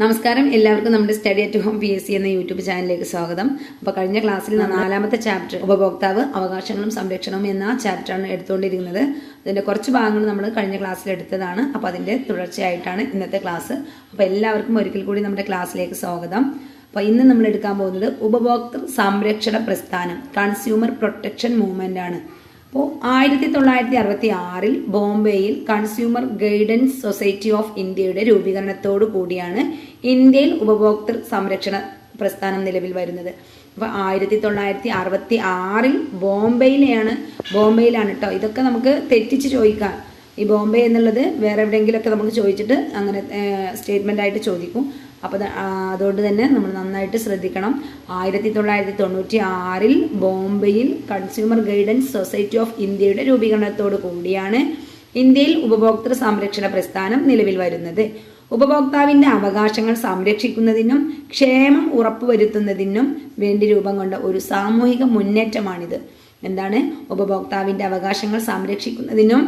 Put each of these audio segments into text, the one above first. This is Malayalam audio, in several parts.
നമസ്കാരം. എല്ലാവർക്കും നമ്മുടെ study at home P S C എന്ന യൂട്യൂബ് ചാനലിലേക്ക് സ്വാഗതം. അപ്പോൾ കഴിഞ്ഞ ക്ലാസ്സിൽ നാലാമത്തെ ചാപ്റ്റർ ഉപഭോക്താവ് അവകാശങ്ങളും സംരക്ഷണവും എന്ന ചാപ്റ്ററാണ് എടുത്തുകൊണ്ടിരിക്കുന്നത്. അതിന്റെ കുറച്ച് ഭാഗങ്ങൾ നമ്മൾ കഴിഞ്ഞ ക്ലാസ്സിൽ എടുത്തതാണ്. അപ്പോൾ അതിന്റെ തുടർച്ചയായിട്ടാണ് ഇന്നത്തെ ക്ലാസ് അപ്പോൾ എല്ലാവർക്കും ഒരിക്കൽ കൂടി നമ്മുടെ ക്ലാസ്സിലേക്ക് സ്വാഗതം. അപ്പോൾ ഇന്ന് നമ്മൾ എടുക്കാൻ പോകുന്നത് ഉപഭോക്തൃ സംരക്ഷണ പ്രസ്ഥാനം കൺസ്യൂമർ പ്രൊട്ടക്ഷൻ മൂവ്മെന്റ് ആണ്. അപ്പോൾ ആയിരത്തി തൊള്ളായിരത്തി അറുപത്തി ആറിൽ ബോംബെയിൽ കൺസ്യൂമർ ഗൈഡൻസ് സൊസൈറ്റി ഓഫ് ഇന്ത്യയുടെ രൂപീകരണത്തോടു കൂടിയാണ് ഇന്ത്യയിൽ ഉപഭോക്തൃ സംരക്ഷണ പ്രസ്ഥാനം നിലവിൽ വരുന്നത്. അപ്പോൾ ആയിരത്തി തൊള്ളായിരത്തി അറുപത്തി ആറിൽ ബോംബെയിലെയാണ് ബോംബെയിലാണ് കേട്ടോ ഇതൊക്കെ നമുക്ക് തെറ്റിച്ച് ചോദിക്കാം. ഈ ബോംബെ എന്നുള്ളത് വേറെ എവിടെയെങ്കിലുമൊക്കെ നമുക്ക് ചോദിച്ചിട്ട് അങ്ങനെ സ്റ്റേറ്റ്മെന്റ് ആയിട്ട് ചോദിക്കും. അപ്പോൾ അതുകൊണ്ട് തന്നെ നമ്മൾ നന്നായിട്ട് ശ്രദ്ധിക്കണം. ആയിരത്തി തൊള്ളായിരത്തി തൊണ്ണൂറ്റി ആറിൽ ബോംബെയിൽ കൺസ്യൂമർ ഗൈഡൻസ് സൊസൈറ്റി ഓഫ് ഇന്ത്യയുടെ രൂപീകരണത്തോടു കൂടിയാണ് ഇന്ത്യയിൽ ഉപഭോക്തൃ സംരക്ഷണ പ്രസ്ഥാനം നിലവിൽ വരുന്നത്. ഉപഭോക്താവിന്റെ അവകാശങ്ങൾ സംരക്ഷിക്കുന്നതിനും ക്ഷേമം ഉറപ്പുവരുത്തുന്നതിനും വേണ്ടി രൂപം കൊണ്ട ഒരു സാമൂഹിക മുന്നേറ്റമാണിത്. എന്താണ്? ഉപഭോക്താവിന്റെ അവകാശങ്ങൾ സംരക്ഷിക്കുന്നതിനും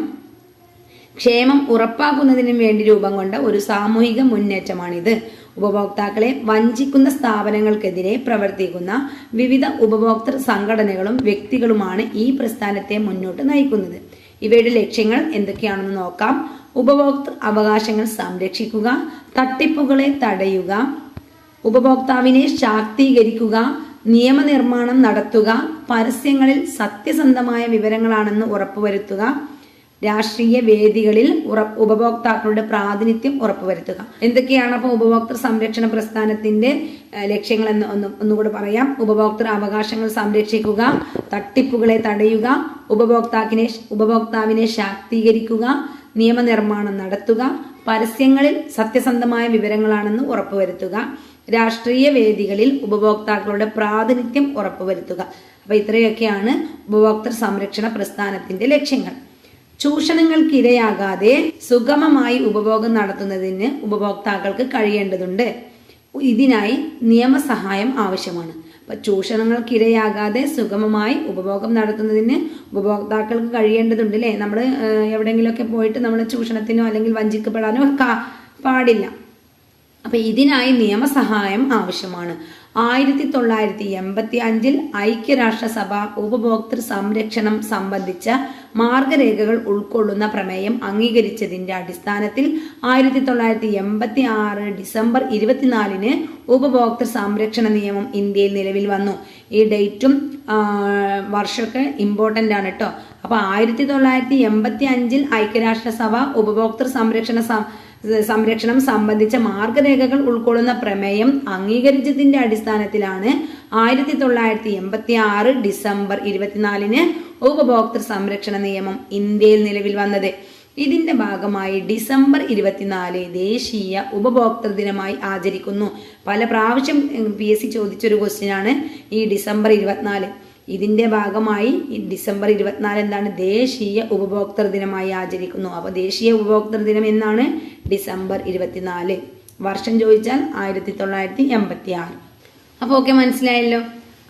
ക്ഷേമം ഉറപ്പാക്കുന്നതിനും വേണ്ടി രൂപം കൊണ്ട ഒരു സാമൂഹിക മുന്നേറ്റമാണിത്. ഉപഭോക്താക്കളെ വഞ്ചിക്കുന്ന സ്ഥാപനങ്ങൾക്കെതിരെ പ്രവർത്തിക്കുന്ന വിവിധ ഉപഭോക്തൃ സംഘടനകളും വ്യക്തികളുമാണ് ഈ പ്രസ്ഥാനത്തെ മുന്നോട്ട് നയിക്കുന്നത്. ഇവയുടെ ലക്ഷ്യങ്ങൾ എന്തൊക്കെയാണെന്ന് നോക്കാം. ഉപഭോക്തൃ അവകാശങ്ങൾ സംരക്ഷിക്കുക തട്ടിപ്പുകളെ തടയുക ഉപഭോക്താവിനെ ശാക്തീകരിക്കുക നിയമനിർമ്മാണം നടത്തുക പരസ്യങ്ങളിൽ സത്യസന്ധമായ വിവരങ്ങളാണെന്ന് ഉറപ്പുവരുത്തുക രാഷ്ട്രീയ വേദികളിൽ ഉപഭോക്താക്കളുടെ പ്രാതിനിധ്യം ഉറപ്പുവരുത്തുക. എന്തൊക്കെയാണ് അപ്പോൾ ഉപഭോക്തൃ സംരക്ഷണ പ്രസ്ഥാനത്തിന്റെ ലക്ഷ്യങ്ങൾ എന്ന് ഒന്ന് ഒന്നുകൂടെ പറയാം. ഉപഭോക്തൃ അവകാശങ്ങൾ സംരക്ഷിക്കുക തട്ടിപ്പുകളെ തടയുക ഉപഭോക്താക്കിനെ ഉപഭോക്താവിനെ ശാക്തീകരിക്കുക നിയമനിർമ്മാണം നടത്തുക പരസ്യങ്ങളിൽ സത്യസന്ധമായ വിവരങ്ങളാണെന്ന് ഉറപ്പുവരുത്തുക രാഷ്ട്രീയ വേദികളിൽ ഉപഭോക്താക്കളുടെ പ്രാതിനിധ്യം ഉറപ്പുവരുത്തുക. അപ്പൊ ഇത്രയൊക്കെയാണ് ഉപഭോക്തൃ സംരക്ഷണ പ്രസ്ഥാനത്തിന്റെ ലക്ഷ്യങ്ങൾ. ചൂഷണങ്ങൾക്കിരയാകാതെ സുഗമമായി ഉപഭോഗം നടത്തുന്നതിന് ഉപഭോക്താക്കൾക്ക് കഴിയേണ്ടതുണ്ട്. ഇതിനായി നിയമസഹായം ആവശ്യമാണ്. അപ്പൊ ചൂഷണങ്ങൾക്കിരയാകാതെ സുഗമമായി ഉപഭോഗം നടത്തുന്നതിന് ഉപഭോക്താക്കൾക്ക് കഴിയേണ്ടതുണ്ട് അല്ലേ നമ്മൾ എവിടെയെങ്കിലുമൊക്കെ പോയിട്ട് നമ്മൾ ചൂഷണത്തിനോ അല്ലെങ്കിൽ വഞ്ചിക്കപ്പെടാനോ പാടില്ല. അപ്പൊ ഇതിനായി നിയമസഹായം ആവശ്യമാണ്. ആയിരത്തി തൊള്ളായിരത്തി എൺപത്തി അഞ്ചിൽ ഐക്യരാഷ്ട്രസഭ ഉപഭോക്തൃ സംരക്ഷണം സംബന്ധിച്ച മാർഗരേഖകൾ ഉൾക്കൊള്ളുന്ന പ്രമേയം അംഗീകരിച്ചതിന്റെ അടിസ്ഥാനത്തിൽ ആയിരത്തി തൊള്ളായിരത്തി എൺപത്തി ആറ് ഡിസംബർ ഇരുപത്തിനാലിന് ഉപഭോക്തൃ സംരക്ഷണ നിയമം ഇന്ത്യയിൽ നിലവിൽ വന്നു. ഈ ഡേറ്റും വർഷമൊക്കെ ഇമ്പോർട്ടന്റ് ആണ് കേട്ടോ അപ്പോൾ ആയിരത്തി തൊള്ളായിരത്തി എൺപത്തി അഞ്ചിൽ ഐക്യരാഷ്ട്രസഭ ഉപഭോക്തൃ സംരക്ഷണ സംരക്ഷണം സംബന്ധിച്ച മാർഗരേഖകൾ ഉൾക്കൊള്ളുന്ന പ്രമേയം അംഗീകരിച്ചതിന്റെ അടിസ്ഥാനത്തിലാണ് ആയിരത്തി തൊള്ളായിരത്തി എൺപത്തി ആറ് ഡിസംബർ ഇരുപത്തിനാലിന് ഉപഭോക്തൃ സംരക്ഷണ നിയമം ഇന്ത്യയിൽ നിലവിൽ വന്നത്. ഇതിന്റെ ഭാഗമായി ഡിസംബർ ഇരുപത്തിനാല് ദേശീയ ഉപഭോക്തൃ ദിനമായി ആചരിക്കുന്നു. പല പ്രാവശ്യം പി എസ് സി ചോദിച്ചൊരു ക്വസ്റ്റ്യൻ ആണ് ഈ ഡിസംബർ ഇരുപത്തിനാല്. ഇതിന്റെ ഭാഗമായി ഡിസംബർ ഇരുപത്തിനാല് എന്താണ് ദേശീയ ഉപഭോക്തൃ ദിനമായി ആചരിക്കുന്നു. അപ്പോൾ ദേശീയ ഉപഭോക്തൃ ദിനം എന്നാണ് ഡിസംബർ ഇരുപത്തിനാല്. വർഷം ചോദിച്ചാൽ ആയിരത്തി തൊള്ളായിരത്തി എൺപത്തി ആറ് അപ്പോൾ ഓക്കെ മനസ്സിലായല്ലോ?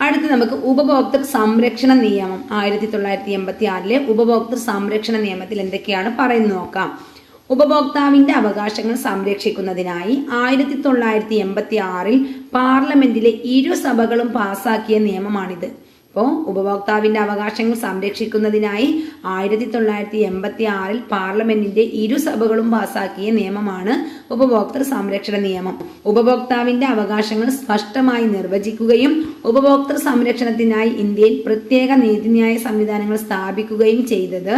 അടുത്ത് നമുക്ക് ഉപഭോക്തൃ സംരക്ഷണ നിയമം ആയിരത്തി തൊള്ളായിരത്തി എൺപത്തി ആറിലെ ഉപഭോക്തൃ സംരക്ഷണ നിയമത്തിൽ എന്തൊക്കെയാണ് പറയുന്നത് നോക്കാം. ഉപഭോക്താവിന്റെ അവകാശങ്ങൾ സംരക്ഷിക്കുന്നതിനായി ആയിരത്തി തൊള്ളായിരത്തി എൺപത്തി ആറിൽ പാർലമെന്റിലെ ഇരു സഭകളും പാസാക്കിയ നിയമമാണിത്. അപ്പോൾ ഉപഭോക്താവിന്റെ അവകാശങ്ങൾ സംരക്ഷിക്കുന്നതിനായി ആയിരത്തി തൊള്ളായിരത്തി എൺപത്തി ആറിൽ പാർലമെന്റിന്റെ ഇരു സഭകളും പാസാക്കിയ നിയമമാണ് ഉപഭോക്തൃ സംരക്ഷണ നിയമം. ഉപഭോക്താവിന്റെ അവകാശങ്ങൾ സ്പഷ്ടമായി നിർവചിക്കുകയും ഉപഭോക്തൃ സംരക്ഷണത്തിനായി ഇന്ത്യയിൽ പ്രത്യേക നീതിന്യായ സംവിധാനങ്ങൾ സ്ഥാപിക്കുകയും ചെയ്തത്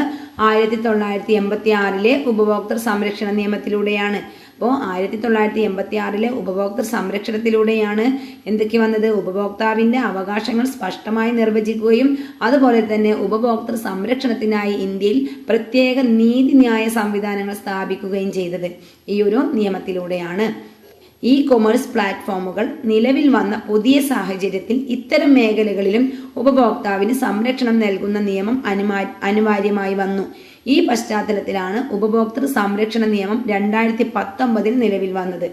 ആയിരത്തി തൊള്ളായിരത്തി എൺപത്തി ആറിലെ ഉപഭോക്തൃ സംരക്ഷണ നിയമത്തിലൂടെയാണ്. അപ്പോൾ ആയിരത്തി തൊള്ളായിരത്തി എൺപത്തി ആറിലെ ഉപഭോക്തൃ സംരക്ഷണത്തിലൂടെയാണ് എന്തൊക്കെ വന്നത്? ഉപഭോക്താവിന്റെ അവകാശങ്ങൾ സ്പഷ്ടമായി നിർവചിക്കുകയും അതുപോലെ തന്നെ ഉപഭോക്തൃ സംരക്ഷണത്തിനായി ഇന്ത്യയിൽ പ്രത്യേക നീതിന്യായ സംവിധാനങ്ങൾ സ്ഥാപിക്കുകയും ചെയ്തത് ഈ ഒരു നിയമത്തിലൂടെയാണ്. ഇ കൊമേഴ്സ് പ്ലാറ്റ്ഫോമുകൾ നിലവിൽ വന്ന പുതിയ സാഹചര്യത്തിൽ ഇത്തരം മേഖലകളിലും ഉപഭോക്താവിന് സംരക്ഷണം നൽകുന്ന നിയമം അനിവാര്യമായി വന്നു. ഈ പശ്ചാത്തലത്തിലാണ് ഉപഭോക്തൃ സംരക്ഷണ നിയമം രണ്ടായിരത്തി പത്തൊമ്പതിൽ നിലവിൽ വന്നത്.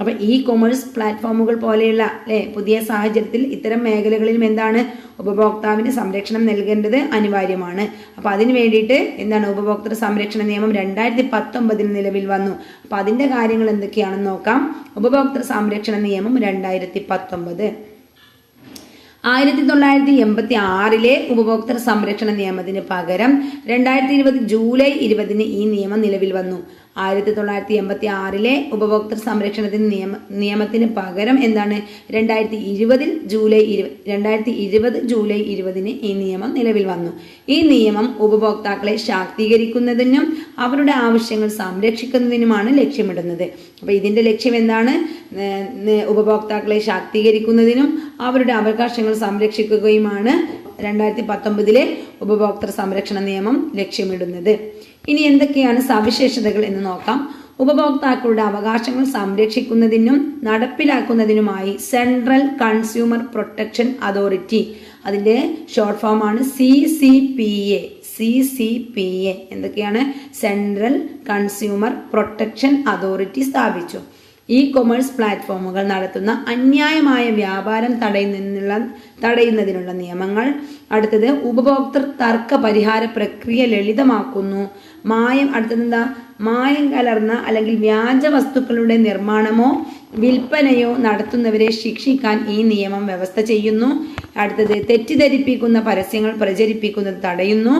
അപ്പൊ ഇ കൊമേഴ്സ് പ്ലാറ്റ്ഫോമുകൾ പോലെയുള്ള അല്ലെ പുതിയ സാഹചര്യത്തിൽ ഇത്തരം മേഖലകളിലും എന്താണ് ഉപഭോക്താവിന് സംരക്ഷണം നൽകേണ്ടത് അനിവാര്യമാണ്. അപ്പൊ അതിന് വേണ്ടിയിട്ട് എന്താണ് ഉപഭോക്തൃ സംരക്ഷണ നിയമം രണ്ടായിരത്തി പത്തൊമ്പതിൽ നിലവിൽ വന്നു. അപ്പൊ അതിന്റെ കാര്യങ്ങൾ എന്തൊക്കെയാണെന്ന് നോക്കാം. ഉപഭോക്തൃ സംരക്ഷണ നിയമം രണ്ടായിരത്തി പത്തൊമ്പത് ആയിരത്തി തൊള്ളായിരത്തി എൺപത്തി ആറിലെ ഉപഭോക്തൃ സംരക്ഷണ നിയമത്തിന് പകരം രണ്ടായിരത്തി ഇരുപത് ജൂലൈ ഇരുപതിന് ഈ നിയമം നിലവിൽ വന്നു. ആയിരത്തി തൊള്ളായിരത്തി എൺപത്തി ആറിലെ ഉപഭോക്തൃ സംരക്ഷണത്തിന് നിയമ നിയമത്തിന് പകരം എന്താണ്? രണ്ടായിരത്തി ഇരുപതിൽ ജൂലൈ ഇരുപത് രണ്ടായിരത്തി ഇരുപത് ജൂലൈ ഇരുപതിന് ഈ നിയമം നിലവിൽ വന്നു. ഈ നിയമം ഉപഭോക്താക്കളെ ശാക്തീകരിക്കുന്നതിനും അവരുടെ ആവശ്യങ്ങൾ സംരക്ഷിക്കുന്നതിനുമാണ് ലക്ഷ്യമിടുന്നത്. അപ്പോൾ ഇതിന്റെ ലക്ഷ്യം എന്താണ്? ഉപഭോക്താക്കളെ ശാക്തീകരിക്കുന്നതിനും അവരുടെ അവകാശങ്ങൾ സംരക്ഷിക്കുകയുമാണ് രണ്ടായിരത്തി പത്തൊമ്പതിലെ ഉപഭോക്തൃ സംരക്ഷണ നിയമം ലക്ഷ്യമിടുന്നത്. ഇനി എന്തൊക്കെയാണ് സവിശേഷതകൾ എന്ന് നോക്കാം. ഉപഭോക്താക്കളുടെ അവകാശങ്ങൾ സംരക്ഷിക്കുന്നതിനും നടപ്പിലാക്കുന്നതിനുമായി സെൻട്രൽ കൺസ്യൂമർ പ്രൊട്ടക്ഷൻ അതോറിറ്റി അതിന്റെ ഷോർട്ട് ഫോം ആണ് C C P A C C P A എന്തൊക്കെയാണ്? സെൻട്രൽ കൺസ്യൂമർ പ്രൊട്ടക്ഷൻ അതോറിറ്റി സ്ഥാപിച്ചു. ഇ കൊമേഴ്സ് പ്ലാറ്റ്ഫോമുകൾ നടത്തുന്ന അന്യായമായ വ്യാപാരം തടയുന്നതിനുള്ള തടയുന്നതിനുള്ള നിയമങ്ങൾ. അടുത്തത് ഉപഭോക്തൃ തർക്ക പരിഹാര പ്രക്രിയ ലളിതമാക്കുന്നു. മായം അടുത്തത് എന്താ മായം കലർന്ന അല്ലെങ്കിൽ വ്യാജ വസ്തുക്കളുടെ നിർമ്മാണമോ വിൽപ്പനയോ നടത്തുന്നവരെ ശിക്ഷിക്കാൻ ഈ നിയമം വ്യവസ്ഥ ചെയ്യുന്നു. അടുത്തത് തെറ്റിദ്ധരിപ്പിക്കുന്ന പരസ്യങ്ങൾ പ്രചരിപ്പിക്കുന്നത് തടയുന്നു.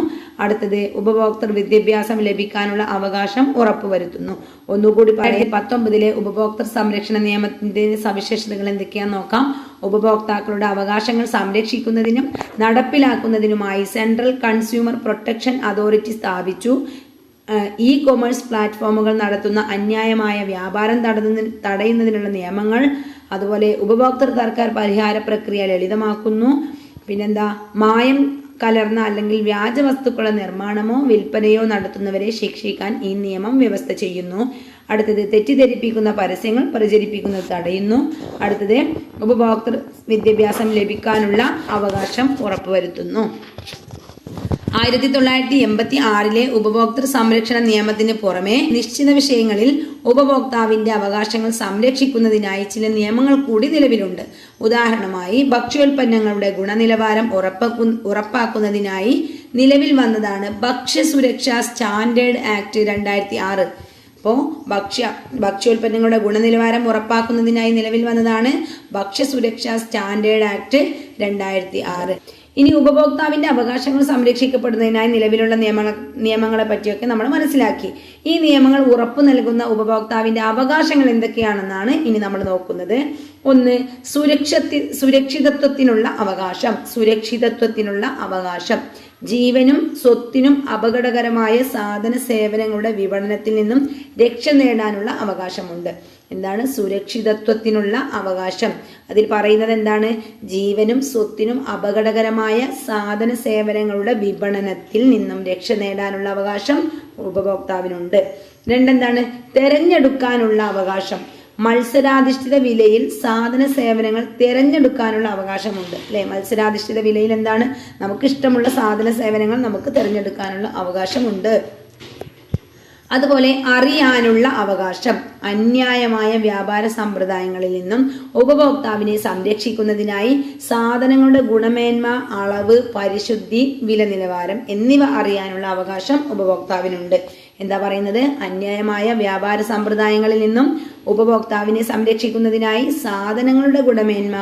അടുത്തത് ഉപഭോക്തൃ വിദ്യാഭ്യാസം ലഭിക്കാനുള്ള അവകാശം ഉറപ്പുവരുത്തുന്നു. ഒന്നുകൂടി പറയുന്നത് പത്തൊമ്പതിലെ ഉപഭോക്തൃ സംരക്ഷണ നിയമത്തിന്റെ സവിശേഷതകൾ എന്തൊക്കെയാന്ന് നോക്കാം. ഉപഭോക്താക്കളുടെ അവകാശങ്ങൾ സംരക്ഷിക്കുന്നതിനും നടപ്പിലാക്കുന്നതിനുമായി സെൻട്രൽ കൺസ്യൂമർ പ്രൊട്ടക്ഷൻ അതോറിറ്റി സ്ഥാപിച്ചു. ഇ കൊമേഴ്സ് പ്ലാറ്റ്ഫോമുകൾ നടത്തുന്ന അന്യായമായ വ്യാപാരം തടയുന്നതിന് തടയുന്നതിനുള്ള നിയമങ്ങൾ അതുപോലെ ഉപഭോക്തൃ തർക്ക പരിഹാര പ്രക്രിയ ലളിതമാക്കുന്നു. പിന്നെന്താ മായം കലർന്ന അല്ലെങ്കിൽ വ്യാജ വസ്തുക്കളുടെ നിർമ്മാണമോ വിൽപ്പനയോ നടത്തുന്നവരെ ശിക്ഷിക്കാൻ ഈ നിയമം വ്യവസ്ഥ ചെയ്യുന്നു. അടുത്തത് തെറ്റിദ്ധരിപ്പിക്കുന്ന പരസ്യങ്ങൾ പ്രചരിപ്പിക്കുന്നത് തടയുന്നു. അടുത്തത് ഉപഭോക്തൃ വിദ്യാഭ്യാസം ലഭിക്കാനുള്ള അവകാശം ഉറപ്പുവരുത്തുന്നു. ആയിരത്തി തൊള്ളായിരത്തി എൺപത്തി ആറിലെ ഉപഭോക്തൃ സംരക്ഷണ നിയമത്തിന് പുറമെ നിശ്ചിത വിഷയങ്ങളിൽ ഉപഭോക്താവിന്റെ അവകാശങ്ങൾ സംരക്ഷിക്കുന്നതിനായി ചില നിയമങ്ങൾ കൂടി നിലവിലുണ്ട്. ഉദാഹരണമായി ഭക്ഷ്യോൽപ്പന്നങ്ങളുടെ ഗുണനിലവാരം ഉറപ്പാക്കു ഉറപ്പാക്കുന്നതിനായി നിലവിൽ വന്നതാണ് ഭക്ഷ്യസുരക്ഷാ സ്റ്റാൻഡേർഡ് ആക്ട് രണ്ടായിരത്തി ആറ് അപ്പോൾ ഭക്ഷ്യ ഭക്ഷ്യോൽപ്പന്നങ്ങളുടെ ഗുണനിലവാരം ഉറപ്പാക്കുന്നതിനായി നിലവിൽ വന്നതാണ് ഭക്ഷ്യസുരക്ഷാ സ്റ്റാൻഡേർഡ് ആക്ട് രണ്ടായിരത്തി ആറ് ഇനി ഉപഭോക്താവിന്റെ അവകാശങ്ങൾ സംരക്ഷിക്കപ്പെടുന്നതിനായി നിലവിലുള്ള നിയമങ്ങൾ നിയമങ്ങളെ പറ്റിയൊക്കെ നമ്മൾ മനസ്സിലാക്കി. ഈ നിയമങ്ങൾ ഉറപ്പു നൽകുന്ന ഉപഭോക്താവിന്റെ അവകാശങ്ങൾ എന്തൊക്കെയാണെന്നാണ് ഇനി നമ്മൾ നോക്കുന്നത്. ഒന്ന് സുരക്ഷത്തി സുരക്ഷിതത്വത്തിനുള്ള അവകാശം. സുരക്ഷിതത്വത്തിനുള്ള അവകാശം. ജീവനും സ്വത്തിനും അപകടകരമായ സാധന സേവനങ്ങളുടെ വിപണനത്തിൽ നിന്നും രക്ഷ നേടാനുള്ള അവകാശമുണ്ട്. എന്താണ്? സുരക്ഷിതത്വത്തിനുള്ള അവകാശം. അതിൽ പറയുന്നത് എന്താണ്? ജീവനും സ്വത്തിനും അപകടകരമായ സാധന സേവനങ്ങളുടെ വിപണനത്തിൽ നിന്നും രക്ഷ നേടാനുള്ള അവകാശം ഉപഭോക്താവിനുണ്ട്. രണ്ടെന്താണ്? തെരഞ്ഞെടുക്കാനുള്ള അവകാശം. മത്സരാധിഷ്ഠിത വിലയിൽ സാധന സേവനങ്ങൾ തിരഞ്ഞെടുക്കാനുള്ള അവകാശമുണ്ട്. അല്ലെ? മത്സരാധിഷ്ഠിത വിലയിൽ എന്താണ്? നമുക്ക് ഇഷ്ടമുള്ള സാധന സേവനങ്ങൾ നമുക്ക് തിരഞ്ഞെടുക്കാനുള്ള അവകാശമുണ്ട്. അതുപോലെ അറിയാനുള്ള അവകാശം. അന്യായമായ വ്യാപാര സമ്പ്രദായങ്ങളിൽ നിന്നും ഉപഭോക്താവിനെ സംരക്ഷിക്കുന്നതിനായി സാധനങ്ങളുടെ ഗുണമേന്മ അളവ് പരിശുദ്ധി വില നിലവാരം എന്നിവ അറിയാനുള്ള അവകാശം ഉപഭോക്താവിനുണ്ട്. എന്താ പറയുന്നത്? അന്യായമായ വ്യാപാര സമ്പ്രദായങ്ങളിൽ നിന്നും ഉപഭോക്താവിനെ സംരക്ഷിക്കുന്നതിനായി സാധനങ്ങളുടെ ഗുണമേന്മ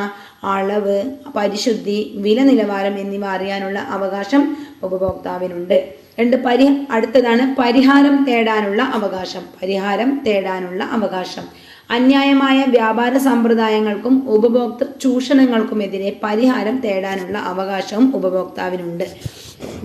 അളവ് പരിശുദ്ധി വില നിലവാരം എന്നിവ അറിയാനുള്ള അവകാശം ഉപഭോക്താവിനുണ്ട്. രണ്ട് പരി അടുത്തതാണ് പരിഹാരം തേടാനുള്ള അവകാശം. പരിഹാരം തേടാനുള്ള അവകാശം. അന്യായമായ വ്യാപാര സമ്പ്രദായങ്ങൾക്കും ഉപഭോക്തൃ ചൂഷണങ്ങൾക്കുമെതിരെ പരിഹാരം തേടാനുള്ള അവകാശവും ഉപഭോക്താവിനുണ്ട്.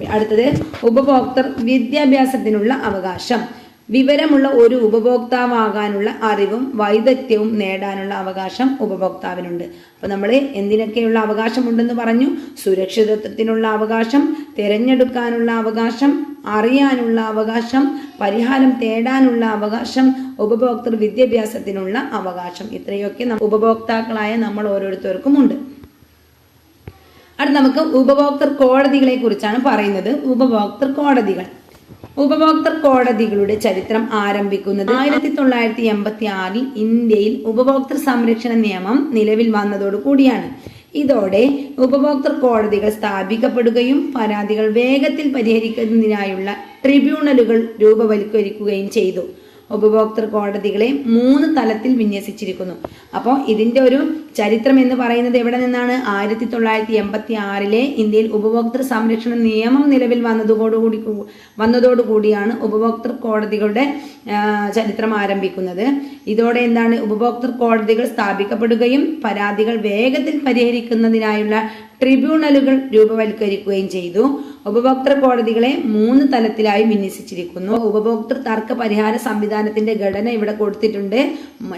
അടുത്തത് ഉപഭോക്തൃ വിദ്യാഭ്യാസത്തിനുള്ള അവകാശം. വിവരമുള്ള ഒരു ഉപഭോക്താവാകാനുള്ള അറിവും വൈദഗ്ധ്യവും നേടാനുള്ള അവകാശം ഉപഭോക്താവിനുണ്ട്. അപ്പോൾ നമ്മൾ എന്തിനൊക്കെയുള്ള അവകാശമുണ്ടെന്ന് പറഞ്ഞു. സുരക്ഷിതത്വത്തിനുള്ള അവകാശം തിരഞ്ഞെടുക്കാനുള്ള അവകാശം അറിയാനുള്ള അവകാശം പരിഹാരം തേടാനുള്ള അവകാശം ഉപഭോക്തൃ വിദ്യാഭ്യാസത്തിനുള്ള അവകാശം. ഇത്രയൊക്കെ ഉപഭോക്താക്കളായ നമ്മൾ ഓരോരുത്തർക്കും ഉണ്ട്. അടുത്ത നമുക്ക് ഉപഭോക്തൃ കോടതികളെ കുറിച്ചാണ് പറയുന്നത്. ഉപഭോക്തൃ കോടതികൾ. ഉപഭോക്തൃ കോടതികളുടെ ചരിത്രം ആരംഭിക്കുന്നത് ആയിരത്തി തൊള്ളായിരത്തി എൺപത്തി ആറിൽ ഇന്ത്യയിൽ ഉപഭോക്തൃ സംരക്ഷണ നിയമം നിലവിൽ വന്നതോടു കൂടിയാണ്. ഇതോടെ ഉപഭോക്തൃ കോടതികൾ സ്ഥാപിക്കപ്പെടുകയും പരാതികൾ വേഗത്തിൽ പരിഹരിക്കുന്നതിനായുള്ള ട്രിബ്യൂണലുകൾ രൂപവൽക്കരിക്കുകയും ചെയ്തു. ഉപഭോക്തൃ കോടതികളെ മൂന്ന് തലത്തിൽ വിന്യസിച്ചിരിക്കുന്നു. അപ്പോൾ ഇതിന്റെ ഒരു ചരിത്രം എന്ന് പറയുന്നത് എവിടെ നിന്നാണ്? ആയിരത്തി തൊള്ളായിരത്തി എൺപത്തി ആറിലെ ഇന്ത്യയിൽ ഉപഭോക്തൃ സംരക്ഷണ നിയമം നിലവിൽ വന്നതോടുകൂടി വന്നതോടുകൂടിയാണ് ഉപഭോക്തൃ കോടതികളുടെ ചരിത്രം ആരംഭിക്കുന്നത്. ഇതോടെ എന്താണ്? ഉപഭോക്തൃ കോടതികൾ സ്ഥാപിക്കപ്പെടുകയും പരാതികൾ വേഗത്തിൽ പരിഹരിക്കുന്നതിനായുള്ള ട്രിബ്യൂണലുകൾ രൂപവൽക്കരിക്കുകയും ചെയ്തു. ഉപഭോക്തൃ കോടതികളെ മൂന്ന് തലത്തിലായി വിന്യസിച്ചിരിക്കുന്നു. ഉപഭോക്തൃ തർക്ക പരിഹാര സംവിധാനത്തിന്റെ ഘടന ഇവിടെ കൊടുത്തിട്ടുണ്ട്.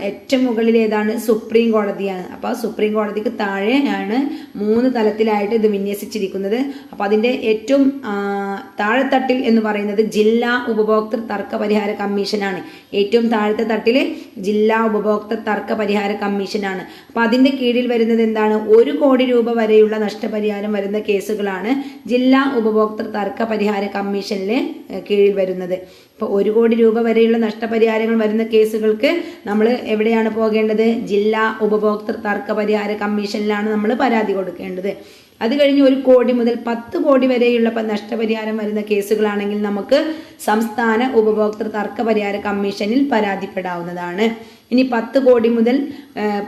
ഏറ്റവും മുകളിൽ ഏതാണ്? സുപ്രീം കോടതിയാണ്. അപ്പൊ സുപ്രീം കോടതിക്ക് താഴെയാണ് മൂന്ന് തലത്തിലായിട്ട് ഇത് വിന്യസിച്ചിരിക്കുന്നത്. അപ്പൊ അതിന്റെ ഏറ്റവും താഴെത്തട്ടിൽ എന്ന് പറയുന്നത് ജില്ലാ ഉപഭോക്തൃ തർക്ക പരിഹാര കമ്മീഷനാണ്. ഏറ്റവും താഴത്തെ തട്ടിൽ ജില്ലാ ഉപഭോക്തൃ തർക്ക പരിഹാര കമ്മീഷനാണ്. അപ്പൊ അതിന്റെ കീഴിൽ വരുന്നത് എന്താണ്? ഒരു കോടി രൂപ വരെയുള്ള നഷ്ടപരിഹാരം വരുന്ന കേസുകളാണ് ജില്ലാ തർക്ക പരിഹാര കമ്മീഷനിലെ കീഴിൽ വരുന്നത്. ഇപ്പോൾ ഒരു കോടി രൂപ വരെയുള്ള നഷ്ടപരിഹാരങ്ങൾ വരുന്ന കേസുകൾക്ക് നമ്മൾ എവിടെയാണ് പോകേണ്ടത്? ജില്ലാ ഉപഭോക്തൃ തർക്ക പരിഹാര കമ്മീഷനിലാണ് നമ്മൾ പരാതി കൊടുക്കേണ്ടത്. അത് കഴിഞ്ഞ് ഒരു കോടി മുതൽ പത്ത് കോടി വരെയുള്ള നഷ്ടപരിഹാരം വരുന്ന കേസുകളാണെങ്കിൽ നമുക്ക് സംസ്ഥാന ഉപഭോക്തൃ തർക്ക പരിഹാര കമ്മീഷനിൽ പരാതിപ്പെടാവുന്നതാണ്. ഇനി പത്ത് കോടി മുതൽ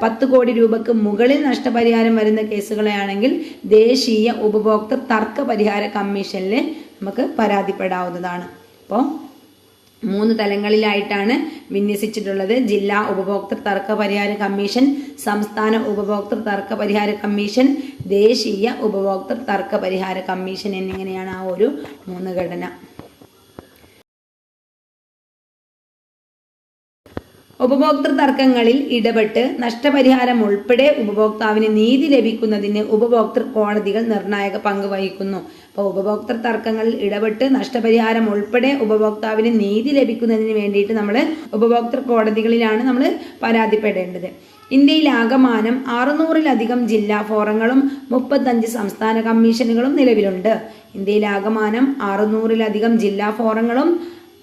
പത്ത് കോടി രൂപക്ക് മുകളിൽ നഷ്ടപരിഹാരം വരുന്ന കേസുകളെയാണെങ്കിൽ ദേശീയ ഉപഭോക്തൃ തർക്ക പരിഹാര കമ്മീഷനിൽ നമുക്ക് പരാതിപ്പെടാവുന്നതാണ്. അപ്പോൾ മൂന്ന് തലങ്ങളിലായിട്ടാണ് വിന്യസിച്ചിട്ടുള്ളത്. ജില്ലാ ഉപഭോക്തൃ തർക്ക പരിഹാര കമ്മീഷൻ സംസ്ഥാന ഉപഭോക്തൃ തർക്ക പരിഹാര കമ്മീഷൻ ദേശീയ ഉപഭോക്തൃ തർക്ക പരിഹാര കമ്മീഷൻ എന്നിങ്ങനെയാണ് ആ ഒരു മൂന്ന് ഘടന. ഉപഭോക്തൃ തർക്കങ്ങളിൽ ഇടപെട്ട് നഷ്ടപരിഹാരം ഉൾപ്പെടെ ഉപഭോക്താവിന് നീതി ലഭിക്കുന്നതിന് ഉപഭോക്തൃ കോടതികൾ നിർണായക പങ്ക് വഹിക്കുന്നു. അപ്പോൾ ഉപഭോക്തൃ തർക്കങ്ങളിൽ ഇടപെട്ട് നഷ്ടപരിഹാരം ഉൾപ്പെടെ ഉപഭോക്താവിന് നീതി ലഭിക്കുന്നതിന് വേണ്ടിയിട്ട് നമ്മൾ ഉപഭോക്തൃ കോടതികളിലാണ് നമ്മൾ പരാതിപ്പെടേണ്ടത്. ഇന്ത്യയിൽ ആകമാനം അറുന്നൂറിലധികം ജില്ലാ ഫോറങ്ങളും മുപ്പത്തഞ്ച് സംസ്ഥാന കമ്മീഷനുകളും നിലവിലുണ്ട്. ഇന്ത്യയിൽ ആകമാനം അറുന്നൂറിലധികം ജില്ലാ ഫോറങ്ങളും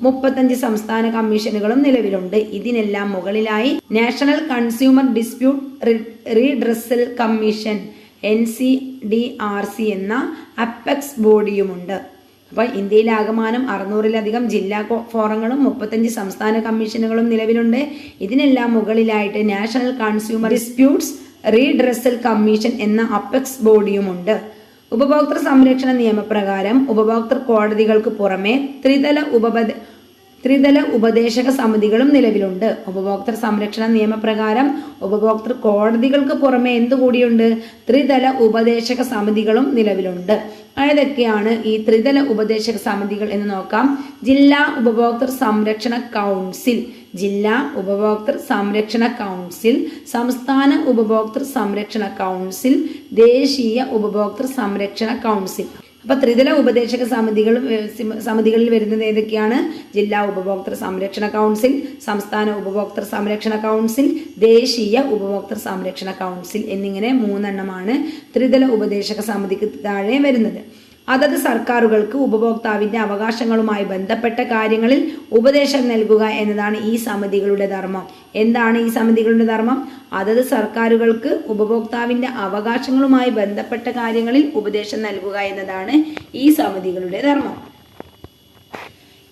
മുപ്പത്തഞ്ച് സംസ്ഥാന കമ്മീഷനുകളും നിലവിലുണ്ട്. ഇതിനെല്ലാം മുകളിലായി national consumer dispute redressal commission N C D R C എന്ന അപ്പെക്സ് ബോഡിയുമുണ്ട്. അപ്പോൾ ഇന്ത്യയിലാകമാനം അറുന്നൂറിലധികം ജില്ലാ ഫോറങ്ങളും മുപ്പത്തഞ്ച് സംസ്ഥാന കമ്മീഷനുകളും നിലവിലുണ്ട്. ഇതിനെല്ലാം മുകളിലായിട്ട് national consumer disputes redressal commission എന്ന അപ്പെക്സ് ബോഡിയുമുണ്ട്. ഉപഭോക്തൃ സംരക്ഷണ നിയമപ്രകാരം ഉപഭോക്തൃ കോടതികൾക്ക് പുറമെ ത്രിതല ഉപപദ ത്രിതല ഉപദേശക സമിതികളും നിലവിലുണ്ട്. ഉപഭോക്തൃ സംരക്ഷണ നിയമപ്രകാരം ഉപഭോക്തൃ കോടതികൾക്ക് പുറമെ എന്തുകൂടിയുണ്ട് ത്രിതല ഉപദേശക സമിതികളും നിലവിലുണ്ട്. ഏതൊക്കെയാണ് ഈ ത്രിതല ഉപദേശക സമിതികൾ എന്ന് നോക്കാം. ജില്ലാ ഉപഭോക്തൃ സംരക്ഷണ കൗൺസിൽ. ജില്ലാ ഉപഭോക്തൃ സംരക്ഷണ കൗൺസിൽ. സംസ്ഥാന ഉപഭോക്തൃ സംരക്ഷണ കൗൺസിൽ. ദേശീയ ഉപഭോക്തൃ സംരക്ഷണ കൗൺസിൽ. അപ്പൊ ത്രിതല ഉപദേശക സമിതികൾ സമിതികളിൽ വരുന്നത് ഏതൊക്കെയാണ്? ജില്ലാ ഉപഭോക്തൃ സംരക്ഷണ കൗൺസിൽ സംസ്ഥാന ഉപഭോക്തൃ സംരക്ഷണ കൗൺസിൽ ദേശീയ ഉപഭോക്തൃ സംരക്ഷണ കൗൺസിൽ എന്നിങ്ങനെ മൂന്നെണ്ണമാണ് ത്രിതല ഉപദേശക സമിതിക്ക് താഴെ വരുന്നത്. അതത് സർക്കാരുകൾക്ക് ഉപഭോക്താവിന്റെ അവകാശങ്ങളുമായി ബന്ധപ്പെട്ട കാര്യങ്ങളിൽ ഉപദേശം നൽകുക എന്നതാണ് ഈ സമിതികളുടെ ധർമ്മം. എന്താണ് ഈ സമിതികളുടെ ധർമ്മം? അതത് സർക്കാരുകൾക്ക് ഉപഭോക്താവിന്റെ അവകാശങ്ങളുമായി ബന്ധപ്പെട്ട കാര്യങ്ങളിൽ ഉപദേശം നൽകുക എന്നതാണ് ഈ സമിതികളുടെ ധർമ്മം.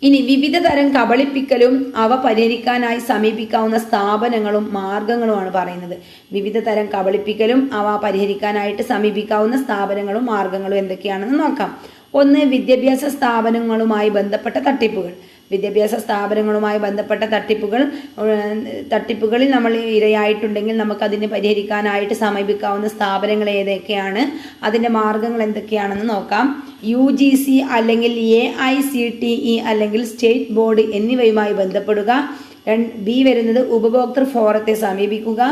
ഇനി വിവിധ തരം കബളിപ്പിക്കലും അവ പരിഹരിക്കാനായി സമീപിക്കാവുന്ന സ്ഥാപനങ്ങളും മാർഗങ്ങളുമാണ് പറയുന്നത്. വിവിധ തരം കബളിപ്പിക്കലും അവ പരിഹരിക്കാനായിട്ട് സമീപിക്കാവുന്ന സ്ഥാപനങ്ങളും മാർഗങ്ങളും എന്തൊക്കെയാണെന്ന് നോക്കാം. ഒന്ന് വിദ്യാഭ്യാസ സ്ഥാപനങ്ങളുമായി ബന്ധപ്പെട്ട തട്ടിപ്പുകൾ. വിദ്യാഭ്യാസ സ്ഥാപനങ്ങളുമായി ബന്ധപ്പെട്ട തട്ടിപ്പുകൾ തട്ടിപ്പുകളിൽ നമ്മൾ ഇരയായിട്ടുണ്ടെങ്കിൽ നമുക്കതിനെ പരിഹരിക്കാനായിട്ട് സമീപിക്കാവുന്ന സ്ഥാപനങ്ങൾ ഏതൊക്കെയാണ്? അതിന്റെ മാർഗങ്ങൾ എന്തൊക്കെയാണെന്ന് നോക്കാം. യു ജി സി അല്ലെങ്കിൽ A I C T E അല്ലെങ്കിൽ സ്റ്റേറ്റ് ബോർഡ് എന്നിവയുമായി ബന്ധപ്പെടുക. ബി വരുന്നത് ഉപഭോക്തൃ ഫോറത്തെ സമീപിക്കുക.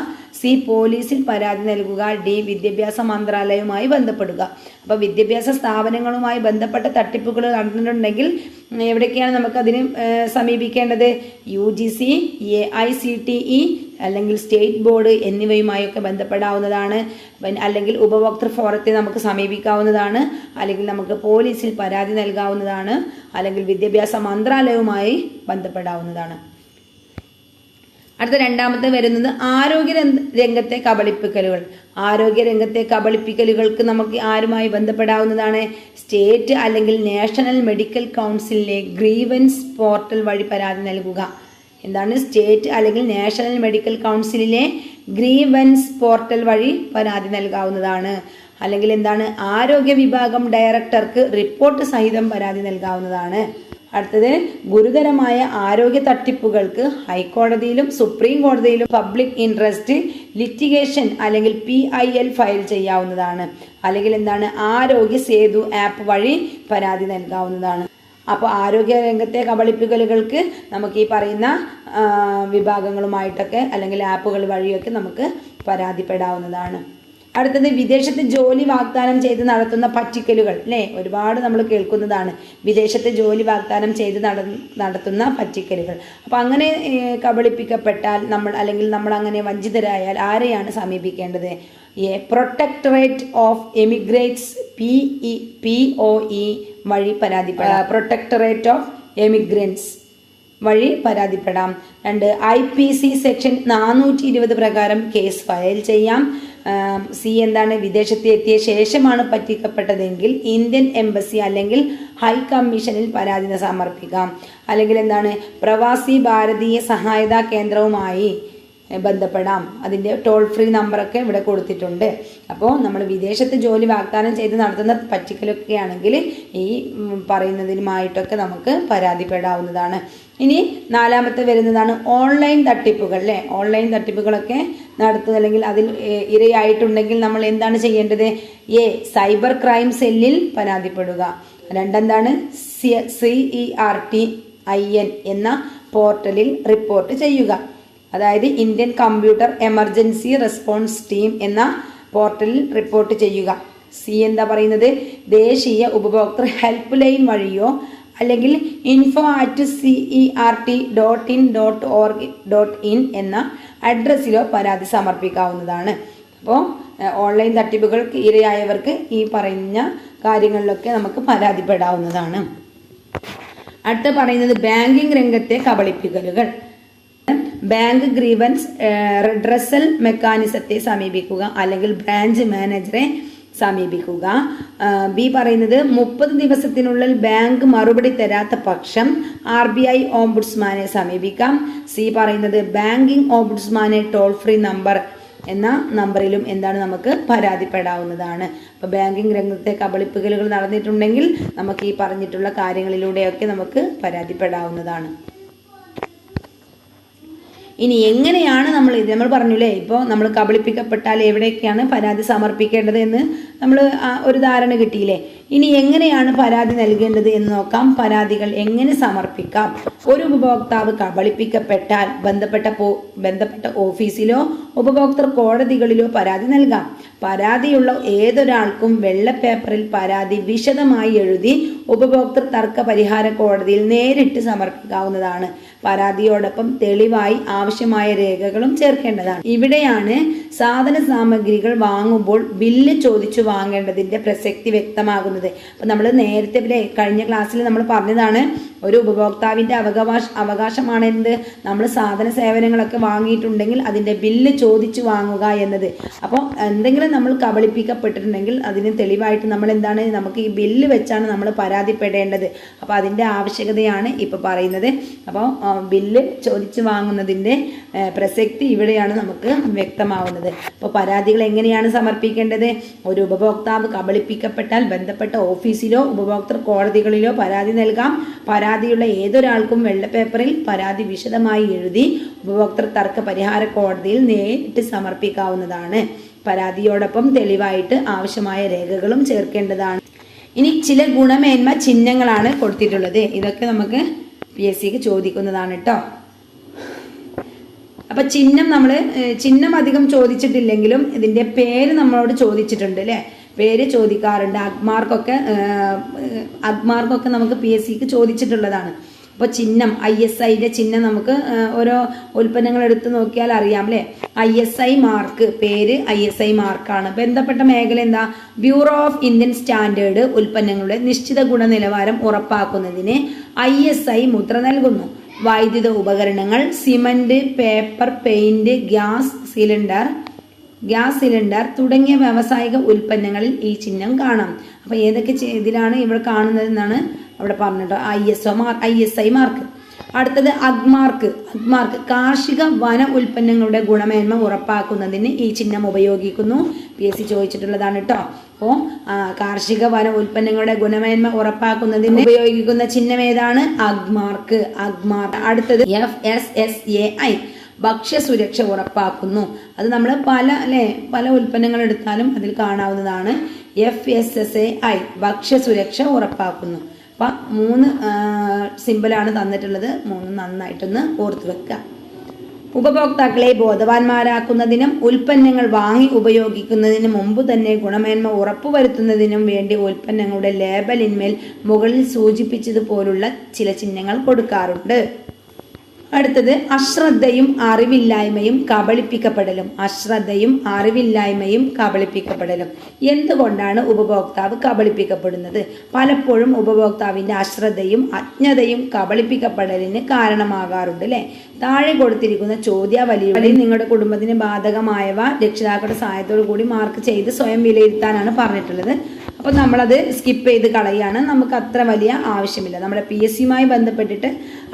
സി പോലീസിൽ പരാതി നൽകുക ഡി വിദ്യാഭ്യാസ മന്ത്രാലയവുമായി ബന്ധപ്പെടുക. അപ്പോൾ വിദ്യാഭ്യാസ സ്ഥാപനങ്ങളുമായി ബന്ധപ്പെട്ട തട്ടിപ്പുകൾ നടന്നിട്ടുണ്ടെങ്കിൽ എവിടേക്കാണ് നമുക്ക് അതിന് സമീപിക്കേണ്ടത്? U G C A I C T E അല്ലെങ്കിൽ സ്റ്റേറ്റ് ബോർഡ് എന്നിവയുമായൊക്കെ ബന്ധപ്പെടാവുന്നതാണ്. അല്ലെങ്കിൽ ഉപഭോക്തൃ ഫോറത്തെ നമുക്ക് സമീപിക്കാവുന്നതാണ്. അല്ലെങ്കിൽ നമുക്ക് പോലീസിൽ പരാതി നൽകാവുന്നതാണ്. അല്ലെങ്കിൽ വിദ്യാഭ്യാസ മന്ത്രാലയവുമായി ബന്ധപ്പെടാവുന്നതാണ്. അടുത്ത രണ്ടാമത്തെ വരുന്നത് ആരോഗ്യ രംഗത്തെ കബളിപ്പിക്കലുകൾ. ആരോഗ്യ രംഗത്തെ കബളിപ്പിക്കലുകൾക്ക് നമുക്ക് ആരുമായി ബന്ധപ്പെടാവുന്നതാണ് സ്റ്റേറ്റ് അല്ലെങ്കിൽ നാഷണൽ മെഡിക്കൽ കൗൺസിലിലെ ഗ്രീവൻസ് പോർട്ടൽ വഴി പരാതി നൽകുക. എന്താണ് സ്റ്റേറ്റ് അല്ലെങ്കിൽ നാഷണൽ മെഡിക്കൽ കൗൺസിലിലെ ഗ്രീവൻസ് പോർട്ടൽ വഴി പരാതി നൽകാവുന്നതാണ്. അല്ലെങ്കിൽ എന്താണ് ആരോഗ്യ വിഭാഗം ഡയറക്ടർക്ക് റിപ്പോർട്ട് സഹിതം പരാതി നൽകാവുന്നതാണ്. അടുത്തത് ഗുരുതരമായ ആരോഗ്യ തട്ടിപ്പുകൾക്ക് ഹൈക്കോടതിയിലും സുപ്രീം കോടതിയിലും പബ്ലിക് ഇൻട്രസ്റ്റ് ലിറ്റിഗേഷൻ അല്ലെങ്കിൽ പി ഐ എൽ ഫയൽ ചെയ്യാവുന്നതാണ്. അല്ലെങ്കിൽ എന്താണ് ആരോഗ്യ സേതു ആപ്പ് വഴി പരാതി നൽകാവുന്നതാണ്. അപ്പോൾ ആരോഗ്യ രംഗത്തെ കബളിപ്പിക്കലുകൾക്ക് നമുക്ക് ഈ പറയുന്ന വിഭാഗങ്ങളുമായിട്ടൊക്കെ അല്ലെങ്കിൽ ആപ്പുകൾ വഴിയൊക്കെ നമുക്ക് പരാതിപ്പെടാവുന്നതാണ്. അടുത്തത് വിദേശത്ത് ജോലി വാഗ്ദാനം ചെയ്ത് നടത്തുന്ന പറ്റിക്കലുകൾ അല്ലേ ഒരുപാട് നമ്മൾ കേൾക്കുന്നതാണ്. വിദേശത്ത് ജോലി വാഗ്ദാനം ചെയ്ത് നട നടത്തുന്ന പറ്റിക്കലുകൾ. അപ്പോൾ അങ്ങനെ കബളിപ്പിക്കപ്പെട്ടാൽ നമ്മൾ അല്ലെങ്കിൽ നമ്മൾ അങ്ങനെ വഞ്ചിതരായാൽ ആരെയാണ് സമീപിക്കേണ്ടത്? A protectorate of emigrants P E P O E വഴി പരാതിപ്പെടാം. പ്രൊട്ടക്ടറേറ്റ് ഓഫ് എമിഗ്രൻസ് വഴി പരാതിപ്പെടാം. രണ്ട് ഐ പി സി സെക്ഷൻ നാനൂറ്റി ഇരുപത് പ്രകാരം കേസ് ഫയൽ ചെയ്യാം. സി എന്താണ് വിദേശത്ത് എത്തിയ ശേഷമാണ് പറ്റിക്കപ്പെട്ടതെങ്കിൽ ഇന്ത്യൻ എംബസി അല്ലെങ്കിൽ ഹൈ കമ്മീഷനിൽ പരാതി സമർപ്പിക്കാം. അല്ലെങ്കിൽ എന്താണ്? പ്രവാസി ഭാരതീയ സഹായതാ കേന്ദ്രവുമായി ബന്ധപ്പെടാം. അതിന്റെ ടോൾ ഫ്രീ നമ്പറൊക്കെ ഇവിടെ കൊടുത്തിട്ടുണ്ട്. അപ്പോൾ നമ്മൾ വിദേശത്ത് ജോലി വാഗ്ദാനം ചെയ്ത് നടത്തുന്ന പറ്റിക്കലൊക്കെ ആണെങ്കിൽ ഈ പറയുന്നതിനുമായിട്ടൊക്കെ നമുക്ക് പരാതിപ്പെടാവുന്നതാണ്. ഇനി നാലാമത്തെ വരുന്നതാണ് ഓൺലൈൻ തട്ടിപ്പുകൾ അല്ലേ? ഓൺലൈൻ തട്ടിപ്പുകളൊക്കെ നടത്തുക അല്ലെങ്കിൽ അതിൽ ഇരയായിട്ടുണ്ടെങ്കിൽ നമ്മൾ എന്താണ് ചെയ്യേണ്ടത്? എ സൈബർ ക്രൈം സെല്ലിൽ പരാതിപ്പെടുക. രണ്ടെന്താണ്? C C E R T I N എന്ന പോർട്ടലിൽ റിപ്പോർട്ട് ചെയ്യുക. അതായത് Indian computer emergency response team എന്ന പോർട്ടലിൽ റിപ്പോർട്ട് ചെയ്യുക. സി എന്താ പറയുന്നത്? ദേശീയ ഉപഭോക്തൃ ഹെൽപ്പ് ലൈൻ വഴിയോ അല്ലെങ്കിൽ info at C E R T dot in dot org dot in എന്ന അഡ്രസ്സിലോ പരാതി സമർപ്പിക്കാവുന്നതാണ്. അപ്പോൾ ഓൺലൈൻ തട്ടിപ്പുകൾക്ക് ഇരയായവർക്ക് ഈ പറഞ്ഞ കാര്യങ്ങളിലൊക്കെ നമുക്ക് പരാതിപ്പെടാവുന്നതാണ്. അടുത്ത പറയുന്നത് ബാങ്കിംഗ് രംഗത്തെ കബളിപ്പിക്കലുകൾ. ബാങ്ക് ഗ്രീവൻസ് റിഡ്രസൽ മെക്കാനിസത്തെ സമീപിക്കുക അല്ലെങ്കിൽ ബ്രാഞ്ച് മാനേജറെ സമീപിക്കുക. ബി പറയുന്നത് മുപ്പത് ദിവസത്തിനുള്ളിൽ ബാങ്ക് മറുപടി തരാത്ത പക്ഷം ആർ ബി ഐ ഓംബുഡ്സ്മാനെ സമീപിക്കാം. സി പറയുന്നത് ബാങ്കിംഗ് ഓംബുഡ്സ്മാനെ ടോൾ ഫ്രീ നമ്പർ എന്ന നമ്പറിലും എന്താണ് നമുക്ക് പരാതിപ്പെടാവുന്നതാണ്. അപ്പോൾ ബാങ്കിങ് രംഗത്തെ കബളിപ്പുകലുകൾ നടന്നിട്ടുണ്ടെങ്കിൽ നമുക്ക് ഈ പറഞ്ഞിട്ടുള്ള കാര്യങ്ങളിലൂടെയൊക്കെ നമുക്ക് പരാതിപ്പെടാവുന്നതാണ്. ഇനി എങ്ങനെയാണ് നമ്മൾ ഇത്? നമ്മൾ പറഞ്ഞില്ലേ ഇപ്പോൾ നമ്മൾ കബളിപ്പിക്കപ്പെട്ടാൽ എവിടെയൊക്കെയാണ് പരാതി സമർപ്പിക്കേണ്ടത് എന്ന് നമ്മൾ ഒരു ധാരണ കിട്ടിയില്ലേ? ഇനി എങ്ങനെയാണ് പരാതി നൽകേണ്ടത് എന്ന് നോക്കാം. പരാതികൾ എങ്ങനെ സമർപ്പിക്കാം? ഒരു ഉപഭോക്താവ് കബളിപ്പിക്കപ്പെട്ടാൽ ബന്ധപ്പെട്ട ബന്ധപ്പെട്ട ഓഫീസിലോ ഉപഭോക്തൃ കോടതികളിലോ പരാതി നൽകാം. പരാതിയുള്ള ഏതൊരാൾക്കും വെള്ള പേപ്പറിൽ പരാതി വിശദമായി എഴുതി ഉപഭോക്തൃ തർക്ക പരിഹാര കോടതിയിൽ നേരിട്ട് സമർപ്പിക്കാവുന്നതാണ്. പരാതിയോടൊപ്പം തെളിവായി ആവശ്യമായ രേഖകളും ചേർക്കേണ്ടതാണ്. ഇവിടെയാണ് സാധന സാമഗ്രികൾ വാങ്ങുമ്പോൾ ബില്ല് ചോദിച്ചു വാങ്ങേണ്ടതിന്റെ പ്രസക്തി വ്യക്തമാകുന്നത്. അപ്പോൾ നമ്മൾ നേരത്തെ കഴിഞ്ഞ ക്ലാസ്സിൽ നമ്മൾ പറഞ്ഞതാണ് ഒരു ഉപഭോക്താവിന്റെ അവകാശ അവകാശമാണ് എന്ത്? നമ്മൾ സാധന സേവനങ്ങളൊക്കെ വാങ്ങിയിട്ടുണ്ടെങ്കിൽ അതിന്റെ ബില്ല് ചോദിച്ചു വാങ്ങുക എന്നത്. അപ്പോൾ എന്തെങ്കിലും നമ്മൾ കബളിപ്പിക്കപ്പെട്ടിട്ടുണ്ടെങ്കിൽ അതിന് തെളിവായിട്ട് നമ്മൾ എന്താണ്? നമുക്ക് ഈ ബില്ല് വെച്ചാണ് നമ്മൾ പരാതിപ്പെടേണ്ടത്. അപ്പോൾ അതിന്റെ ആവശ്യകതയാണ് ഇപ്പോൾ പറയുന്നത്. അപ്പോൾ ബില്ല് ചോദിച്ചു വാങ്ങുന്നതിന്റെ പ്രസക്തി ഇവിടെയാണ് നമുക്ക് വ്യക്തമാവുന്നത്. അപ്പോൾ പരാതികൾ എങ്ങനെയാണ് സമർപ്പിക്കേണ്ടത്? ഒരു ഉപഭോക്താവ് കബളിപ്പിക്കപ്പെട്ടാൽ ബന്ധപ്പെട്ട ഓഫീസിലോ ഉപഭോക്തൃ കോടതികളിലോ പരാതി നൽകാം. പരാതിയുള്ള ഏതൊരാൾക്കും വെള്ളപ്പേപ്പറിൽ പരാതി വിശദമായി എഴുതി ഉപഭോക്തൃ തർക്ക പരിഹാര കോടതിയിൽ നേരിട്ട് സമർപ്പിക്കാവുന്നതാണ്. പരാതിയോടൊപ്പം തെളിവായിട്ട് ആവശ്യമായ രേഖകളും ചേർക്കേണ്ടതാണ്. ഇനി ചില ഗുണമേന്മ ചിഹ്നങ്ങളാണ് കൊടുത്തിട്ടുള്ളത്. ഇതൊക്കെ നമുക്ക് പി എസ് സിക്ക് ചോദിക്കുന്നതാണ് കേട്ടോ അപ്പൊ ചിഹ്നം നമ്മൾ ചിഹ്നം അധികം ചോദിച്ചിട്ടില്ലെങ്കിലും ഇതിന്റെ പേര് നമ്മളോട് ചോദിച്ചിട്ടുണ്ട് അല്ലേ പേര് ചോദിക്കാറുണ്ട്. അഗ്മാർക്കൊക്കെ അഗ്മാർക്കൊക്കെ നമുക്ക് പി എസ് സിക്ക് ചോദിച്ചിട്ടുള്ളതാണ്. അപ്പോൾ ചിഹ്നം ഐ എസ് ഐയുടെ ചിഹ്നം നമുക്ക് ഓരോ ഉൽപ്പന്നങ്ങൾ എടുത്ത് നോക്കിയാൽ അറിയാം അല്ലേ ഐ എസ് ഐ മാർക്ക് പേര് ഐ എസ് ഐ മാർക്കാണ്. ബന്ധപ്പെട്ട മേഖല എന്താ? ബ്യൂറോ ഓഫ് ഇന്ത്യൻ സ്റ്റാൻഡേർഡ് ഉൽപ്പന്നങ്ങളുടെ നിശ്ചിത ഗുണനിലവാരം ഉറപ്പാക്കുന്നതിന് ഐ എസ് ഐ മുദ്ര നൽകുന്നു. വൈദ്യുത ഉപകരണങ്ങൾ cement paper paint gas cylinder gas cylinder തുടങ്ങിയ വ്യാവസായിക ഉൽപ്പന്നങ്ങളിൽ ഈ ചിഹ്നം കാണാം. അപ്പൊ ഏതൊക്കെ ഇതിലാണ് ഇവിടെ കാണുന്നത് എന്നാണ് അവിടെ പറഞ്ഞിട്ടോ I S O mark I S I mark അടുത്തത് അഗ്മാർക്ക്. അഗ്മാർക്ക് കാർഷിക വന ഉൽപ്പന്നങ്ങളുടെ ഗുണമേന്മ ഉറപ്പാക്കുന്നതിന് ഈ ചിഹ്നം ഉപയോഗിക്കുന്നു. പി എസ് സി ചോദിച്ചിട്ടുള്ളതാണ് കേട്ടോ അപ്പോൾ കാർഷിക വന ഉൽപ്പന്നങ്ങളുടെ ഗുണമേന്മ ഉറപ്പാക്കുന്നതിന് ഉപയോഗിക്കുന്ന ചിഹ്നം ഏതാണ്? അഗ്മാർക്ക്. അഗ്മാർക്ക് അടുത്തത് F S S A I ഭക്ഷ്യസുരക്ഷ ഉറപ്പാക്കുന്നു. അത് നമ്മൾ പല അല്ലെ? പല ഉൽപ്പന്നങ്ങൾ എടുത്താലും അതിൽ കാണാവുന്നതാണ്. F S S A I ഭക്ഷ്യസുരക്ഷ ഉറപ്പാക്കുന്നു. അപ്പം മൂന്ന് സിമ്പിളാണ് തന്നിട്ടുള്ളത്. മൂന്ന് നന്നായിട്ടൊന്ന് ഓർത്ത് വെക്കുക ഉപഭോക്താക്കളെ ബോധവാന്മാരാക്കുന്നതിനും ഉൽപ്പന്നങ്ങൾ വാങ്ങി ഉപയോഗിക്കുന്നതിന് മുമ്പ് തന്നെ ഗുണമേന്മ ഉറപ്പുവരുത്തുന്നതിനും വേണ്ടി ഉൽപ്പന്നങ്ങളുടെ ലേബലിന്മേൽ മുകളിൽ സൂചിപ്പിച്ചതുപോലുള്ള ചില ചിഹ്നങ്ങൾ കൊടുക്കാറുണ്ട്. അടുത്തത് അശ്രദ്ധയും അറിവില്ലായ്മയും കബളിപ്പിക്കപ്പെടലും. അശ്രദ്ധയും അറിവില്ലായ്മയും കബളിപ്പിക്കപ്പെടലും. എന്തുകൊണ്ടാണ് ഉപഭോക്താവ് കബളിപ്പിക്കപ്പെടുന്നത്? പലപ്പോഴും ഉപഭോക്താവിന്റെ അശ്രദ്ധയും അജ്ഞതയും കബളിപ്പിക്കപ്പെടലിന് കാരണമാകാറുണ്ട് അല്ലേ താഴെ കൊടുത്തിരിക്കുന്ന ചോദ്യാവലികളിൽ നിങ്ങളുടെ കുടുംബത്തിന് ബാധകമായവ രക്ഷിതാക്കളുടെ സഹായത്തോടു കൂടി മാർക്ക് ചെയ്ത് സ്വയം വിലയിരുത്താനാണ് പറഞ്ഞിട്ടുള്ളത്. അപ്പോൾ നമ്മളത് സ്കിപ്പ് ചെയ്ത് കളയാണ്. നമുക്ക് അത്ര വലിയ ആവശ്യമില്ല. നമ്മുടെ പി എസ് സിയുമായി ബന്ധപ്പെട്ടിട്ട്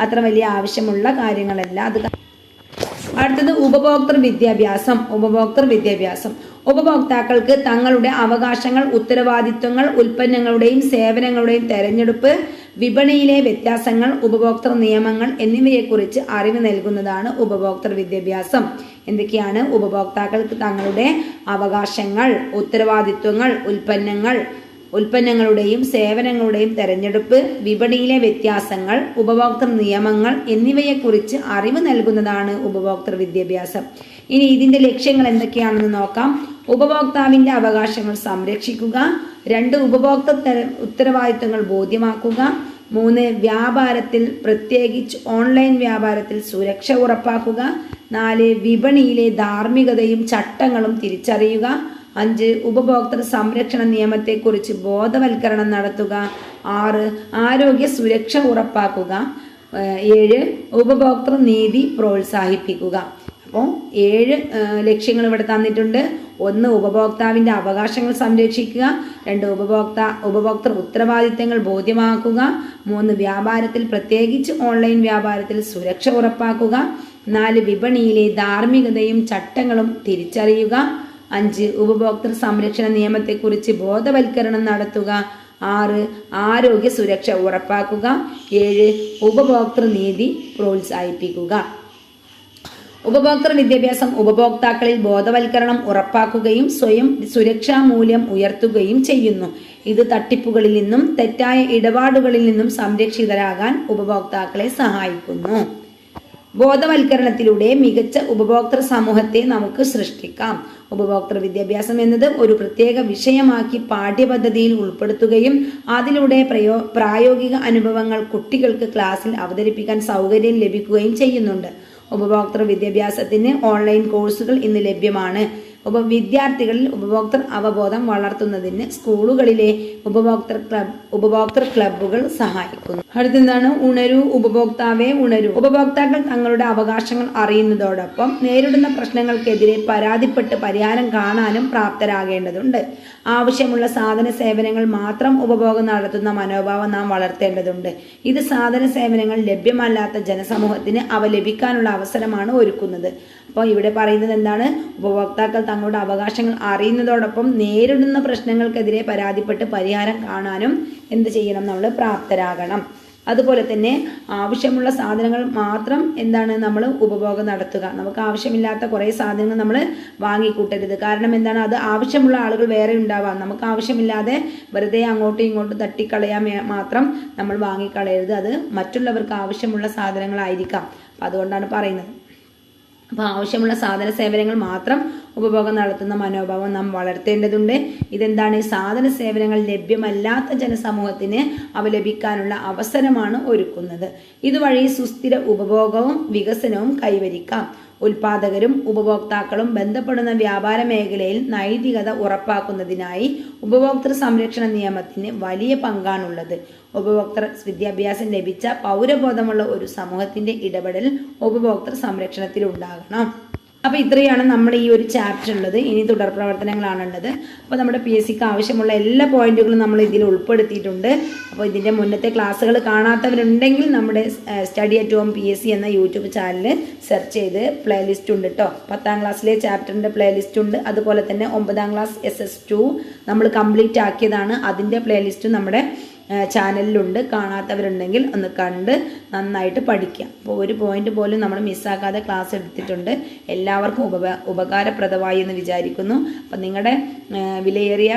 അത്ര വലിയ ആവശ്യമുള്ള കാര്യങ്ങളല്ല. അത് അടുത്തത് ഉപഭോക്തൃ വിദ്യാഭ്യാസം ഉപഭോക്തൃ വിദ്യാഭ്യാസം. ഉപഭോക്താക്കൾക്ക് തങ്ങളുടെ അവകാശങ്ങൾ ഉത്തരവാദിത്വങ്ങൾ ഉൽപ്പന്നങ്ങളുടെയും സേവനങ്ങളുടെയും തെരഞ്ഞെടുപ്പ് വിപണിയിലെ വ്യത്യാസങ്ങൾ ഉപഭോക്തൃ നിയമങ്ങൾ എന്നിവയെക്കുറിച്ച് അറിവ് നൽകുന്നതാണ് ഉപഭോക്തൃ വിദ്യാഭ്യാസം. എന്തൊക്കെയാണ് ഉപഭോക്താക്കൾക്ക് തങ്ങളുടെ അവകാശങ്ങൾ ഉത്തരവാദിത്വങ്ങൾ ഉൽപ്പന്നങ്ങൾ ഉൽപ്പന്നങ്ങളുടെയും സേവനങ്ങളുടെയും തെരഞ്ഞെടുപ്പ് വിപണിയിലെ വ്യത്യാസങ്ങൾ ഉപഭോക്തൃ നിയമങ്ങൾ എന്നിവയെക്കുറിച്ച് അറിവ് നൽകുന്നതാണ് ഉപഭോക്തൃ വിദ്യാഭ്യാസം. ഇനി ഇതിന്റെ ലക്ഷ്യങ്ങൾ എന്തൊക്കെയാണെന്ന് നോക്കാം. ഉപഭോക്താവിന്റെ അവകാശങ്ങൾ സംരക്ഷിക്കുക രണ്ട് ഉപഭോക്തൃ ഉത്തരവാദിത്തങ്ങൾ ബോധ്യമാക്കുക മൂന്ന് വ്യാപാരത്തിൽ പ്രത്യേകിച്ച് ഓൺലൈൻ വ്യാപാരത്തിൽ സുരക്ഷ ഉറപ്പാക്കുക നാല് വിപണിയിലെ ധാർമ്മികതയും ചട്ടങ്ങളും തിരിച്ചറിയുക അഞ്ച് ഉപഭോക്തൃ സംരക്ഷണ നിയമത്തെക്കുറിച്ച് ബോധവൽക്കരണം നടത്തുക. ആറ് ആരോഗ്യ സുരക്ഷ ഉറപ്പാക്കുക. ഏഴ് ഉപഭോക്തൃ നീതി പ്രോത്സാഹിപ്പിക്കുക. അപ്പോൾ ഏഴ് ലക്ഷ്യങ്ങൾ ഇവിടെ തന്നിട്ടുണ്ട്. ഒന്ന് ഉപഭോക്താവിന്റെ അവകാശങ്ങൾ സംരക്ഷിക്കുക. രണ്ട് ഉപഭോക്ത ഉപഭോക്തൃ ഉത്തരവാദിത്തങ്ങൾ ബോധ്യമാക്കുക. മൂന്ന് വ്യാപാരത്തിൽ പ്രത്യേകിച്ച് ഓൺലൈൻ വ്യാപാരത്തിൽ സുരക്ഷ ഉറപ്പാക്കുക. നാല് വിപണിയിലെ ധാർമ്മികതയും ചട്ടങ്ങളും തിരിച്ചറിയുക. അഞ്ച് ഉപഭോക്തൃ സംരക്ഷണ നിയമത്തെക്കുറിച്ച് ബോധവൽക്കരണം നടത്തുക. ആറ് ആരോഗ്യ സുരക്ഷ ഉറപ്പാക്കുക. ഏഴ് ഉപഭോക്തൃ നീതി പ്രോത്സാഹിപ്പിക്കുക. ഉപഭോക്തൃ വിദ്യാഭ്യാസം ഉപഭോക്താക്കളിൽ ബോധവൽക്കരണം ഉറപ്പാക്കുകയും സ്വയം സുരക്ഷാ മൂല്യം ഉയർത്തുകയും ചെയ്യുന്നു. ഇത് തട്ടിപ്പുകളിൽ നിന്നും തെറ്റായ ഇടപാടുകളിൽ നിന്നും സംരക്ഷിതരാകാൻ ഉപഭോക്താക്കളെ സഹായിക്കുന്നു. ബോധവൽക്കരണത്തിലൂടെ മികച്ച ഉപഭോക്തൃ സമൂഹത്തെ നമുക്ക് സൃഷ്ടിക്കാം. ഉപഭോക്തൃ വിദ്യാഭ്യാസം എന്നത് ഒരു പ്രത്യേക വിഷയമാക്കി പാഠ്യപദ്ധതിയിൽ ഉൾപ്പെടുത്തുകയും അതിലൂടെ പ്രയോ പ്രായോഗിക അനുഭവങ്ങൾ കുട്ടികൾക്ക് ക്ലാസ്സിൽ അവതരിപ്പിക്കാൻ സൗകര്യം ലഭിക്കുകയും ചെയ്യുന്നുണ്ട്. ഉപഭോക്തൃ വിദ്യാഭ്യാസത്തിന് ഓൺലൈൻ കോഴ്സുകൾ ഇന്ന് ലഭ്യമാണ്. വിദ്യാർത്ഥികളിൽ ഉപഭോക്തൃ അവബോധം വളർത്തുന്നതിന് സ്കൂളുകളിലെ ഉപഭോക്തൃ ക്ലബ് ഉപഭോക്തൃ ക്ലബ്ബുകൾ സഹായിക്കുന്നു. അടുത്തെന്താണ്? ഉണരൂ ഉപഭോക്താവെ ഉണരൂ. ഉപഭോക്താക്കൾ തങ്ങളുടെ അവകാശങ്ങൾ അറിയുന്നതോടൊപ്പം നേരിടുന്ന പ്രശ്നങ്ങൾക്കെതിരെ പരാതിപ്പെട്ട് പരിഹാരം കാണാനും പ്രാപ്തരാകേണ്ടതുണ്ട്. ആവശ്യമുള്ള സാധന സേവനങ്ങൾ മാത്രം ഉപഭോഗം നടത്തുന്ന മനോഭാവം നാം വളർത്തേണ്ടതുണ്ട്. ഇത് സാധന സേവനങ്ങൾ ലഭ്യമല്ലാത്ത ജനസമൂഹത്തിന് അവ ലഭിക്കാനുള്ള അവസരമാണ് ഒരുക്കുന്നത്. അപ്പോൾ ഇവിടെ പറയുന്നത് എന്താണ്? ഉപഭോക്താക്കൾ തങ്ങളുടെ അവകാശങ്ങൾ അറിയുന്നതോടൊപ്പം നേരിടുന്ന പ്രശ്നങ്ങൾക്കെതിരെ പരാതിപ്പെട്ട് പരിഹാരം കാണാനും എന്ത് ചെയ്യണം നമ്മൾ പ്രാപ്തരാകണം. അതുപോലെ തന്നെ ആവശ്യമുള്ള സാധനങ്ങൾ മാത്രം എന്താണ് നമ്മൾ ഉപഭോഗം നടത്തുക. നമുക്ക് ആവശ്യമില്ലാത്ത കുറേ സാധനങ്ങൾ നമ്മൾ വാങ്ങിക്കൂട്ടരുത്. കാരണം എന്താണ്? അത് ആവശ്യമുള്ള ആളുകൾ വേറെ ഉണ്ടാവാം. നമുക്ക് ആവശ്യമില്ലാതെ വെറുതെ അങ്ങോട്ടും ഇങ്ങോട്ടും തട്ടിക്കളയാൻ മാത്രം നമ്മൾ വാങ്ങിക്കളയരുത്. അത് മറ്റുള്ളവർക്ക് ആവശ്യമുള്ള സാധനങ്ങളായിരിക്കാം. അതുകൊണ്ടാണ് പറയുന്നത്. അപ്പോൾ ആവശ്യമുള്ള സാധന സേവനങ്ങൾ മാത്രം ഉപഭോഗം നടത്തുന്ന മനോഭാവം നാം വളർത്തേണ്ടതുണ്ട്. ഇതെന്താണ്? സാധന സേവനങ്ങൾ ലഭ്യമല്ലാത്ത ജനസമൂഹത്തിന് അവ ലഭിക്കാനുള്ള അവസരമാണ് ഒരുക്കുന്നത്. ഇതുവഴി സുസ്ഥിര ഉപഭോഗവും വികസനവും കൈവരിക്കാം. ഉൽപാദകരും ഉപഭോക്താക്കളും ബന്ധപ്പെടുന്ന വ്യാപാര മേഖലയിൽ നൈതികത ഉറപ്പാക്കുന്നതിനായി ഉപഭോക്തൃ സംരക്ഷണ നിയമത്തിന് വലിയ പങ്കാണുള്ളത്. ഉപഭോക്തൃ വിദ്യാഭ്യാസം ലഭിച്ച പൗരബോധമുള്ള ഒരു സമൂഹത്തിന്റെ ഇടപെടൽ ഉപഭോക്തൃ സംരക്ഷണത്തിൽ ഉണ്ടാകണം അപ്പോൾ ഇത്രയാണ് നമ്മുടെ ഈ ഒരു ചാപ്റ്റർ ഉള്ളത്. ഇനി തുടർ പ്രവർത്തനങ്ങളാണ് ഉള്ളത് അപ്പോൾ നമ്മുടെ പി എസ് സിക്ക് ആവശ്യമുള്ള എല്ലാ പോയിന്റുകളും നമ്മൾ ഇതിൽ ഉൾപ്പെടുത്തിയിട്ടുണ്ട്. അപ്പോൾ ഇതിന്റെ മുന്നത്തെ ക്ലാസ്സുകൾ കാണാത്തവരുണ്ടെങ്കിൽ നമ്മുടെ study at home P S C എന്ന യൂട്യൂബ് ചാനൽ സെർച്ച് ചെയ്ത് പ്ലേലിസ്റ്റ് ഉണ്ട് കേട്ടോ പത്താം ക്ലാസ്സിലെ ചാപ്റ്ററിന്റെ പ്ലേലിസ്റ്റ് ഉണ്ട്. അതുപോലെ തന്നെ ഒമ്പതാം ക്ലാസ് എസ് എസ് ടു നമ്മൾ കംപ്ലീറ്റ് ആക്കിയതാണ്. അതിന്റെ പ്ലേലിസ്റ്റും നമ്മുടെ ചാനലിലുണ്ട്. കാണാത്തവരുണ്ടെങ്കിൽ ഒന്ന് കണ്ട് നന്നായിട്ട് പഠിക്കുക അപ്പോൾ ഒരു പോയിന്റ് പോലും നമ്മൾ മിസ്സാക്കാതെ ക്ലാസ് എടുത്തിട്ടുണ്ട്. എല്ലാവർക്കും ഉപകാരപ്രദമായി എന്ന് വിചാരിക്കുന്നു. അപ്പം നിങ്ങളുടെ വിലയേറിയ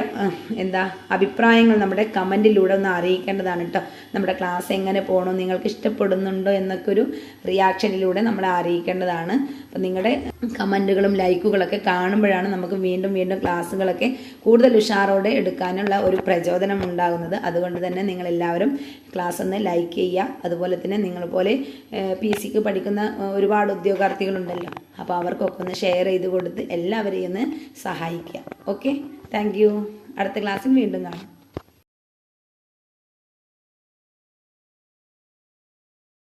എന്താ അഭിപ്രായങ്ങൾ നമ്മുടെ കമന്റിലൂടെ ഒന്ന് അറിയിക്കേണ്ടതാണ് കേട്ടോ നമ്മുടെ ക്ലാസ് എങ്ങനെ പോകണം നിങ്ങൾക്ക് ഇഷ്ടപ്പെടുന്നുണ്ടോ എന്നൊക്കെ ഒരു റിയാക്ഷനിലൂടെ നമ്മളെ അറിയിക്കേണ്ടതാണ്. അപ്പം നിങ്ങളുടെ കമന്റുകളും ലൈക്കുകളൊക്കെ കാണുമ്പോഴാണ് നമുക്ക് വീണ്ടും വീണ്ടും ക്ലാസ്സുകളൊക്കെ കൂടുതൽ ഉഷാറോടെ എടുക്കാനുള്ള ഒരു പ്രചോദനം ഉണ്ടാകുന്നത്. അതുകൊണ്ട് തന്നെ നിങ്ങളെല്ലാവരും ക്ലാസ് ഒന്ന് ലൈക്ക് ചെയ്യുക. അതുപോലെ തന്നെ നിങ്ങളെപ്പോലെ പോലെ പി സിക്ക് പഠിക്കുന്ന ഒരുപാട് ഉദ്യോഗാർത്ഥികളുണ്ടല്ലോ. അപ്പോൾ അവർക്കൊക്കെ ഒന്ന് ഷെയർ ചെയ്ത് കൊടുത്ത് എല്ലാവരെയും ഒന്ന് സഹായിക്കുക ഓക്കെ താങ്ക് അടുത്ത ക്ലാസ്സിൽ വീണ്ടും കാണാം.